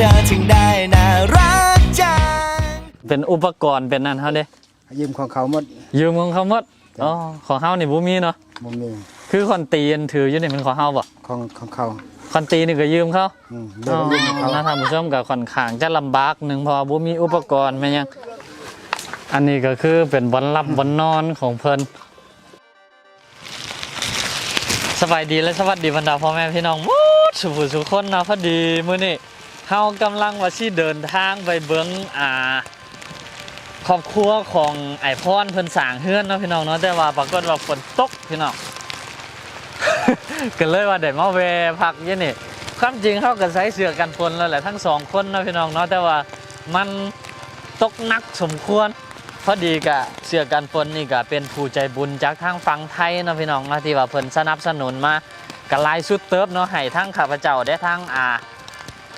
เธอถึงได้น่ารักจัง เป็นอุปกรณ์เป็นนั่นเฮาเด้ยืมของเขาหมดยืมของเขาหมดอ๋อของเฮานี่บ่มีเนาะบ่มีคือคอนตีนถืออยู่นี่เป็นของเฮาบ่ของของเขาคอนตีนี่ก็ยืมเขาอืมเดี๋ยอ๋วอก็ยืมของเขานะท่านผู้ชมก็ค่อนข้างจะลำบากหนึงเพราะว่าบ่มีอุปกรณ์แม่นยังอันนี้ก็คือเป็นบ่อนหลับบ่อนนอนของเพิ่นสบายดีและสวัสดีบรรดาพ่อแม่พี่น้องหมดสุขสุขคนนะพอดีมื้อนี้ เฮากำลังว่าสิเดินทางไปเบิ่งอ่าครอบครัวของไอพอนเพิ่นสางเฮือนเนาะพี่น้องเนาะแต่ว่าปรากฏว่าฝนตกพี่น้องก็เลยว่าได้มาแวพักยี่นี่ความจริงเขาก็ใส่เสื้อกันฝนแล้วแหละทั้งสองคนเนาะพี่น้องเนาะแต่ว่ามันตกนักสมควรพอดีกะเสื้อกันฝนนี่ก็เป็นผู้ใจบุญจากทางฝั่งไทยเนาะพี่น้องนะที่ว่าเพิ่นสนับสนุนมากระลายสุดเติบเนาะให้ทั้งข้าพเจ้าได้ทั้งอ่า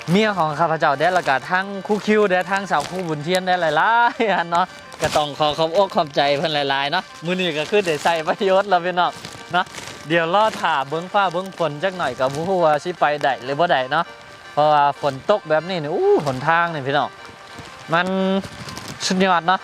เมียของข้าพเจ้าได้ละก็ทั้งคู่คิวได้ทั้งสาวคู่บุญเทียนได้หลายๆอันเนาะก็ต้องขอขอบอกขอบใจเพื่อนหลายๆเนาะมือนี้ก็คือได้ใส่ประโยชน์แล้วพี่น้องเนาะเดี๋ยวรอถ่าเบิ้งฟ้าเบิ้งฝนจักหน่อยกับผู้ว่าชิไปได้หรือบ่ได้เนาะเพราะว่าฝนตกแบบนี้นี่อู้หนทางนี่พี่น้องมันสุดยอดเนาะ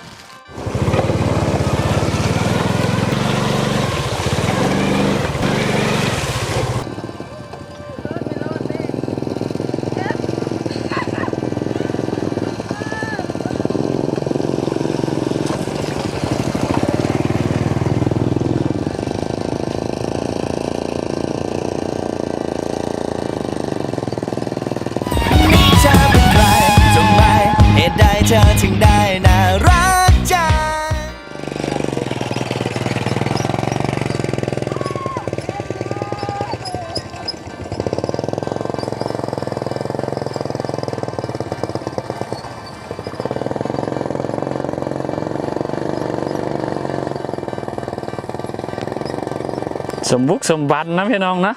สมบุกสมบันนะพี่น้องนะ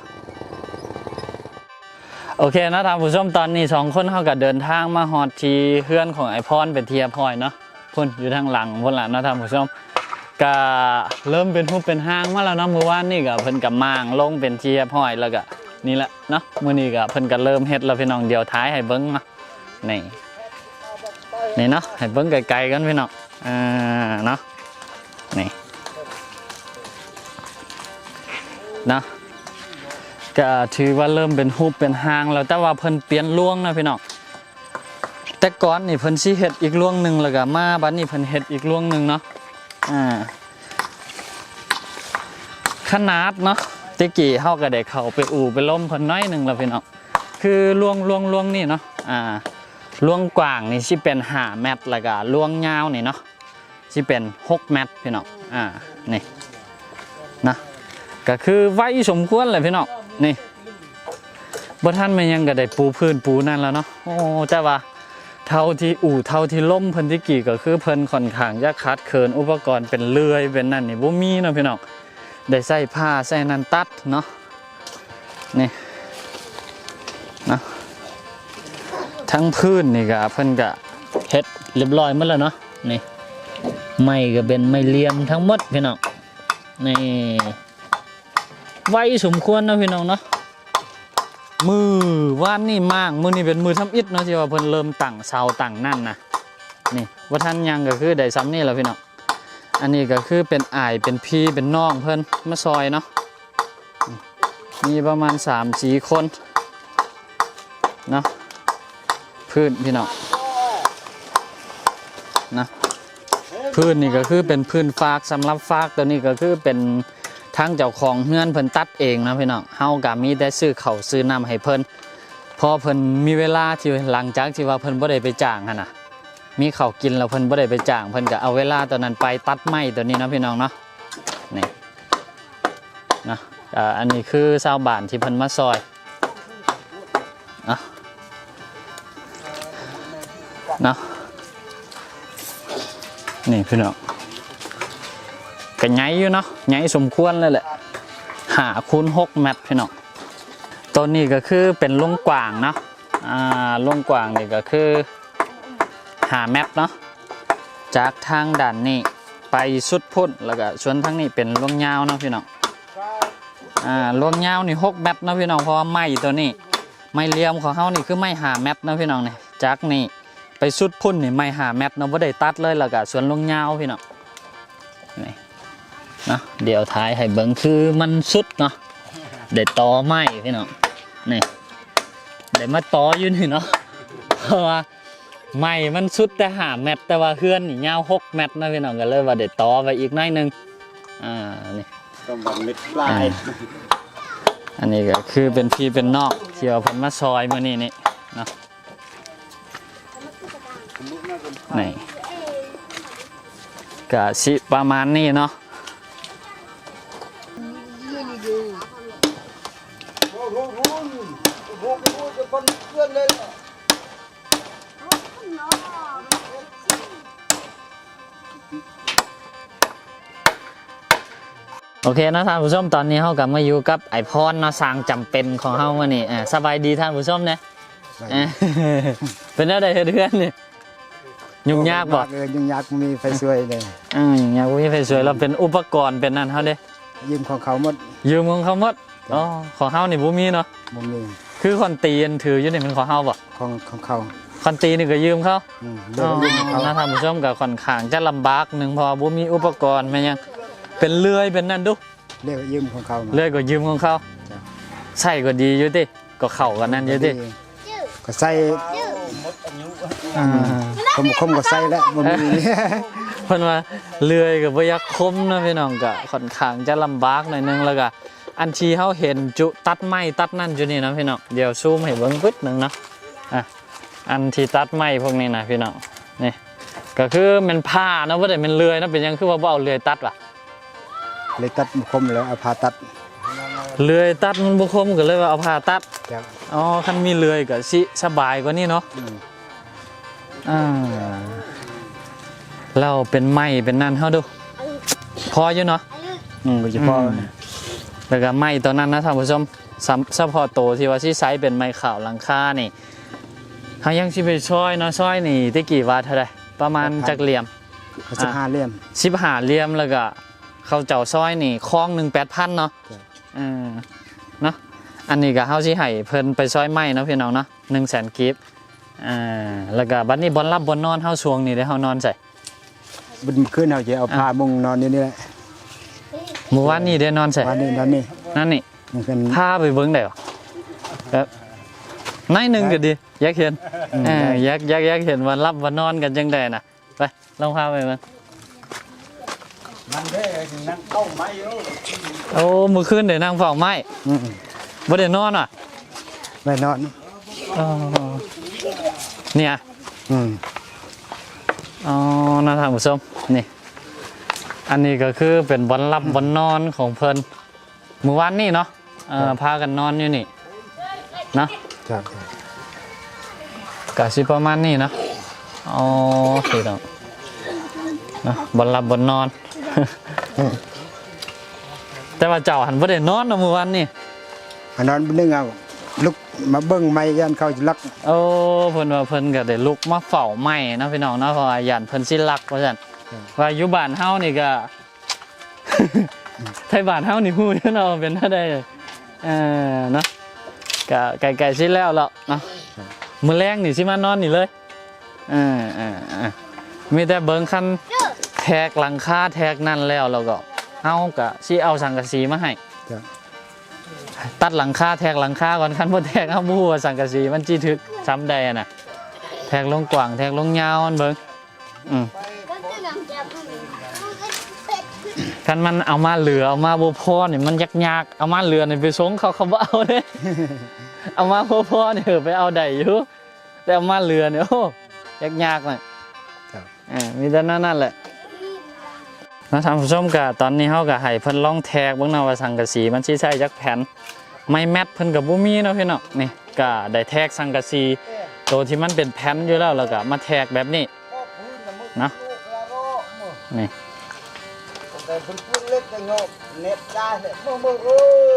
โอเคนะท่านผู้ชมตอนนี้สองคนเขาก็เดินทางมาฮอดทีเพื่อนของไอพอนเป็นเทียพอยเนาะพุ่นอยู่ทางหลังพุ่นละนะท่านผู้ชมก็เริ่มเป็นหูปเป็นห้างมาแล้วเนาะมือว่านนี่ก็เพิ่นกับมางลงเป็นเทียพอยแล้วก็นี่แหละเนาะมื้อนี้ก็เพิ่นก็เริ่มเฮ็ดแล้วพี่น้องเดียวท้ายให้เบิ่งเนานี่นี่เนาะให้เบิ่งไกลๆกันพี่น้องอ่าเนาะนี่ นะก็ถือว่าเริ่มเป็นรูปเป็นหางแล้วแต่ว่าเพิ่นเปลี่ยนล่วงนะพี่น้องแต่ก่อนนี่เพิ่นสิเฮ็ดอีกล่วงหนึ่งแล้วก็มาบัดนี้เพิ่นเฮ็ดอีกล่วงหนึ่งเนาะอ่าขนาดเนาะตะกี้เฮาก็ได้เข้าไปอู่ไปล้มเพิ่นน้อยหนึ่งแล้วพี่น้องคือล่วงล่วงล่วงนี่เนาะอ่าล่วงกว้างนี่สิเป็น5เมตรแล้วก็ล่วงยาวนี่เนาะสิเป็น6เมตรพี่น้องอ่านี่นะ ก็คือไว้สมควรเลยพี่น้องนี่บ่ท่านมันยังก็ได้ปูพื้นปูนั่นแล้วเนาะโอ้แต่ว่าเท่าที่อู่เท่าที่ล่มเพิ่นที่กี่ก็คือเพิ่นค่อนข้างจะคัดเคินอุปกรณ์เป็นเลื่อยเป็นนั่นนี่บ่มีเนาะพี่น้องได้ใส่ผ้าใส่นันตัดเนาะนี่นะทั้งพื้นนี่ก็เพิ่นก็เฮ็ดเรียบร้อยหมดแล้วเนาะนี่ไม้ก็เป็นไม้เลี่ยมทั้งหมดพี่น้องนี่ ไวสมควรนะพี่น้องเนาะมือว่านนี่มากมือนี่เป็นมือทำอิฐเนาะที่ว่าเพิ่นเริ่มตั้งเสาตั้งนั่นนะนี่ว่าท่านยังก็คือได้ซ้ำนี่แหละพี่น้องอันนี้ก็คือเป็นอายเป็นพี่เป็นน้องเพิ่นมาซอยเนาะมีประมาณ3ามสี่คนเนาะพื้นพี่น้องนะพื้นนี่ก็คือเป็นพื้นฟากสำหรับฟากตัวนี้ก็คือเป็น ทางเจ้าของเฮือนเพิ่นตัดเองนะพี่น้องเฮาก็มีแต่ซื้อเขาซื้อน้ำให้เพิ่นพอเพิ่นมีเวลาที่หลังจากที่ว่าเพิ่นบ่ได้ไปจ้างหั่นน่ะ มีเขากินแล้วเพิ่นบ่ได้ไปจ้าง เพิ่นก็เอาเวลาตัวนั้นไปตัดไม้ตัวนี้นะพี่น้องเนาะนี่นะอันนี้คือชาวบ้านที่เพิ่นมาซอยอะเนาะนี่พี่น้อง ก็ใหญ่อยู่เนาะใหญ่สมควรเลยแหละหาคูณหกเมตพี่น้องตัวนี้ก็คือเป็นลุงกว่างเนาะอ่าลงกว่างนี่ก็คือหาเมตรเนาะจากทางด้านนี้ไปสุดพุ่นแล้วก็ส่วนทางนี้เป็นลวงยาวเนาะพี่น้องอ่าลวงยาวนี่หกเมตรเนาะพี่น้องเพราะว่าไม้ตัวนี้ไม้เลี่ยมของเขานี่คือไม้หาเมตรเนาะพี่น้องเนี่ยจากนี่ไปสุดพุ่นนี่ไม่หาแมตเนาะบ่าได้ตัดเลยแล้วก็สวนลุงยาวพี่น้องนี่ เนาะเดี๋ยวท้ายให้เบิ่งคือมันสุดเนาะได้ต่อไม้พี่น้องนี่ได้มาต่ออยู่นี่เนาะเพราะว่าไม้มันสุดแต่หาแมตแต่ว่าเฮือนนี่ยาวหกแมตนะพี่น้องก็เลยว่าได้ต่อไปอีกหน้อยหนึงอ่านี่ต้องบังเม็ดปลายอันนี้ก็คือเป็นพี่เป็นนอกที่เอาเพิ่นมาซอยมื้อนี้นี่เนาะนี่ก็สิประมาณนี้เนาะ โอเคนะท่านผู้ชมตอนนี้เฮากลับมาอยู่กับไอพอนเนาะสร้างจำเป็นของเฮามื้อนี้อ่าสบายดีท่านผู้ชมนะเอ้ยเป็นอะไรเฮ็ดเฮือนนี่ยุ่งยากบ่เออยุ่งยากมีไฟสวยเลยอืมอย่างเงี้ยวุ้ยไฟสวยเราเป็นอุปกรณ์เป็นนั่นเขาเด้ยืมของเขาหมดยืมของเขาหมดอ๋อของเฮานี่บ่มีเนาะบ่มี คือคอนตีนถืออยู่นี่เป็นของเฮาบ่ของของเขาคอนตีนี่ก็ยืมเขาอืมเดี๋ยอ๋วอยืมของเขานะท่านผู้ชมก็ค่อนข้างจะลำบากหนึงเพราะว่าบ่มีอุปกรณ์แม่นยังเป็นเลื่อยเป็นนั่นดุเรียกว่ายืมของเขามา เลื่อยก็ยืมของเขาจ้ะ ใช่ก็ดีอยู่ติก็เข้ากันนั่นอยู่ติก็ใส่อ่าคมคมก็ใส่แล้วบ่มีเพิ่นว่าเลื่อยก็บ่อยากคมนะพี่น้องก็ค่อนข้างจะลำบากหน่อยนึงแล้วก็ อันที่เฮาเห็นจุตัดไม้ตัดนั่นอยู่นี่นะพี่น้องเดี๋ยวซูมให้เบิ่งปึ๊ดหนึงเนาะอะอันที่ตัดไม้พวกนี้นะพี่น้องนี่ก็คือมันผ้าเนาะบ่ได้เป็นเลื่อยเนาะเป็นหยังคือว่าบ่เอาเลื่อยตัดวะเลยตัดคมแล้วเอาผ่าตัดเลื่อยตัดมันบ่คมก็เลยว่าเอาผ้าตัดครับอ๋อคันมีเลื่อยก็สิสบายกว่านี้เนาะอืมอ่าเราเป็นไม้เป็นนั่นเฮาดู พออยู่เนาะอืมก็จะพออืม แล้วก็ไม้ตัวนั้นนะท่านผู้ชมซัมซัพพอร์ตโตที่ว่าที่ไซส์เป็นไม้ขาวหลังคานี่เฮายังสิไปช่อยเนาะช่อยนี่ตะกี้ว่าเท่าใดประมาณจักเหลี่ยมก็สิบห้าเหลี่ยม15เหลี่ยมแล้วก็เขาเจ้าซอยนี่คลองหนึ่ง8,000เนาะครับเออเนาะอันนี้ก็เฮาสิให้เพิ่นไปซอยไม้เนาะพี่น้องเนาะ100,000กิฟต์อ่าแล้วก็บัดนี้บอนรับบอนนอนเฮาช่วงนี้ได้เฮานอนใส่บุญขึ้นเอาจะเอาผ้ามุงนอนอยู่นี่แหละ เมื่อวานนี้ได้นอนใส่วันนี้นอนนี่นั่นนี่มันเป็นพาไปเบิ่งได้บ่แบบนายหนึงก็ดีอยากเห็นอืมเออได้อยากอยากอยากเห็นวันรับวันนอนกันจังไดน่ะไปลองพาไปเบิ่งนั่งได้นั่งเข้าไม้อยู่โอ้มื้อคืนได้นั่งเฝ้าไม้อืมบ่ได้นอนว่ะไว้นอนอ๋อเนี่ยอืมอ๋อนะท่านผู้ชมนี่ อันนี้ก็คือเป็นบอนรับบอนนอนของเพิ่นมื้อวานนี้เนาะเอ่อพากันนอนอยู่นี่เนาะครับก็สิประมาณนี้เนาะอ๋อสิเนาะเนาะบอนรับบอนนอน แต่ว่าเจ้าหันบ่ได้นอนเนาะมื้อวานนี่อันนอนนึงเอาลุกมาเบิ่งไม้ยันเขาจะลักโอ้เพิ่นว่าเพิ่นก็ได้ลุกมาเฝ้าไม้เนาะพี่น้องเนาะเพราะว่าย่านเพิ่นสิลักว่าซั่น ว่าอยู่บ้านเฮานี่ก็ ไทยบ้านเฮานี่ฮู้อยู่เนาะว่าเป็นเท่าใดเออเนาะก็ใกล้ๆสิแล้วแล้วเนาะมื้อแรงนี่สิมานอนนี่เลยเออเออเออมีแต่เบิ่งคันแทกหลังคาแทกนั่นแล้วแล้วก็เฮาก็สิเอาสังกะสีมาให้ครับตัดหลังคาแทกหลังคาก่อนคันบ่แทกเอาบ่ฮู้ว่าสังกะสีมันจิถึกซ้ำใดอะน่ะแทกลงกว้างแทกลงยาวมันเบิ่งอืม คันมันเอามาเหลือเอามาบ่พอนี่มันยากๆเอามาเหลือนี่ไปส่งเขาเขาบ่เอาเด้เอามาบ่พอนี่เออไปเอาได้อยู่แต่เอามาเหลือนี่โอ้ยากๆน่ะครับเออมีแต่นั้นนั่นแหละนะท่านผู้ชมก็ตอนนี้เฮาก็ให้เพิ่นลองแทกเบิ่งเนาะว่าสังกะสีมันสิใช้จักแผ่นไม่แมทเพิ่นกับบ่มีเนาะพี่เนาะนี่ก็ได้แทกสังกะสีตัวที่มันเป็นแผ่นอยู่แล้วแล้วก็มาแทกแบบนี้เนาะนี่ มื่อเมื่อเอ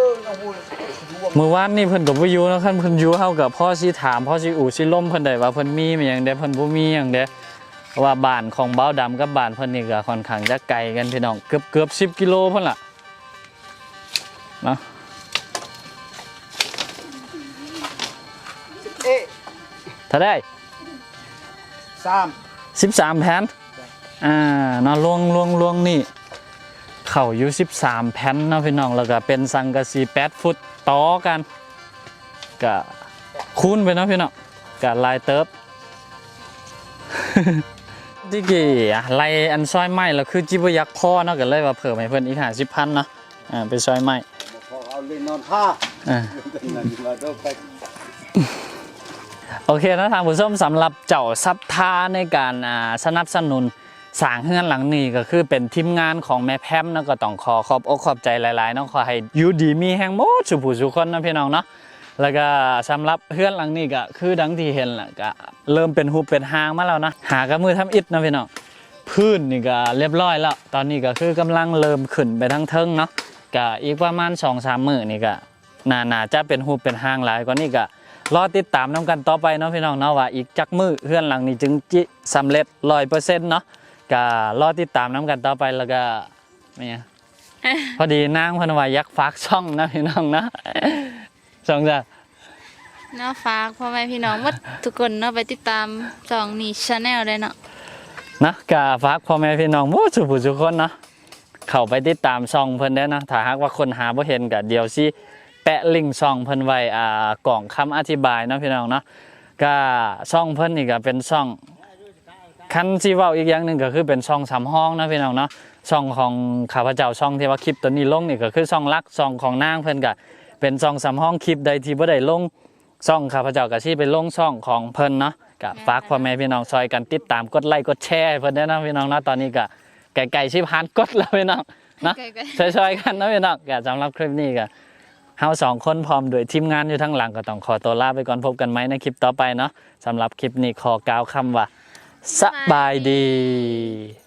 อน้องพูดรวมมื้อวานนี่เพิ่นก็บ่อยู่เนาะคันเพิ่นอยู่เฮาก็พ่อสิถามพ่อสิอู่สิล่มเพิ่นได้ว่าเพิ่นมีมีหยังเด้เพิ่นบ่มีหยังเด้เพราะว่าบ้านของเบ้าดำกับบ้านเพิ่นนี่ก็ค่อนข้างจะไกลกันพี่น้องเกือบเกือบ10กิโลเพิ่นล่ะเนาะเอ๊ะถ้าได้สาม13แผ่นอ่าเนาะลวงลวงลวงนี่ เข่าอยู่ 13 แผ่นเนาะพี่น้องแล้วก็เป็นสังกะสี8ฟุตต่อกันก็คูณไปเนาะพี่น้องก็ลายเติบที่กี่อะไล่อันซอยไม้แล้วคือจิบยักพ่อเนาะก็เลยว่าเพิ่มให้เพิ่นอีก50,000เนาะอ่าไปซอยไม้พอเอาเลยนอนท่าอ่านั่นมาดูไปโอเคนะทางผู้ชมสำหรับเจ้าซับท่าในการอ่าสนับสนุน สร้างเฮือนหลังนี้ก็คือเป็นทีมงานของแม่แพมนะก็ต้องขอขอบอกขอบใจหลายๆเนาะขอให้อยู่ดีมีแห่งโมดสุผู้สุคนนะพี่น้องเนาะแล้วก็สำหรับเฮือนหลังนี้ก็คือดังที่เห็นแหละก็เริ่มเป็นหูเป็นหางมาแล้วนะหากระมือทำอิฐนะพี่น้องพื้นนี่ก็เรียบร้อยแล้ว ตอนนี้ก็คือกำลังเริ่มขึ้นไปทั้งเทิงเนาะก็อีกประมาณ2อสามมือนี่ก็น่าน่าจะเป็นหูเป็นหางหลายกว่านี้ก็รอติดตามน้ำกันต่อไปเนาะพี่น้องเนาะว่าอีกจักมือเพื่อนหลังนี้จึงจิสำเร็จร้อยเปอร์เซ็นต์เนาะ ก็รอติดตามน้ำกันต่อไปแล้วก็เนี่ยพอดีนางเพนวายักษ์ฝากช่องนะพี่น้องนะช่องจ้ะเนาะฝากพ่อแม่พี่น้องหมดทุกคนเนาะไปติดตามสองนี่ชาแนลได้เนาะนะก็ฝากพ่อแม่พี่น้องหมู่สุผู้ทุกคนเนาะเข้าไปติดตามช่องเพิ่นได้นะถ้าหากว่าคนหาบ่เห็นก็เดี๋ยวสิแปะลิงก์ช่องเพิ่นไว้อ่ากล่องคำอธิบายเนาะพี่น้องเนาะก็ช่องเพิ่นนี่ก็เป็นช่อง คันที่เว้าอีกอย่างหนึ่งก็คือเป็นช่องสามห้องนะพี่น้องเนาะช่องของข้าพเจ้าช่องที่ว่าคลิปตัวนี้ลงนี่ก็คือช่องลักช่องของนางเพิ่นก็เป็นช่องสามห้องคลิปใดที่บ่ได้ลงช่องข้าพเจ้าก็สิไปลงช่องของเพิ่นเนาะก็ฝากพ่อแม่พี่น้องซอยกันติดตามกดไลค์กดแชร์ให้เพิ่นด้วยนะพี่น้องเนาะตอนนี้ก็ไก่ๆชิพันกดแล้วพี่น้องเนาะใกล้ช่วยๆกันนะพี่น้องก็สำหรับคลิปนี้ก็เฮาสองคนพร้อมด้วยทีมงานอยู่ทั้งหลังก็ต้องขอตัวลาไปก่อนพบกันไหมในคลิปต่อไปเนาะสำหรับคลิปนี้ขอกล่าวคำว่า สบายดี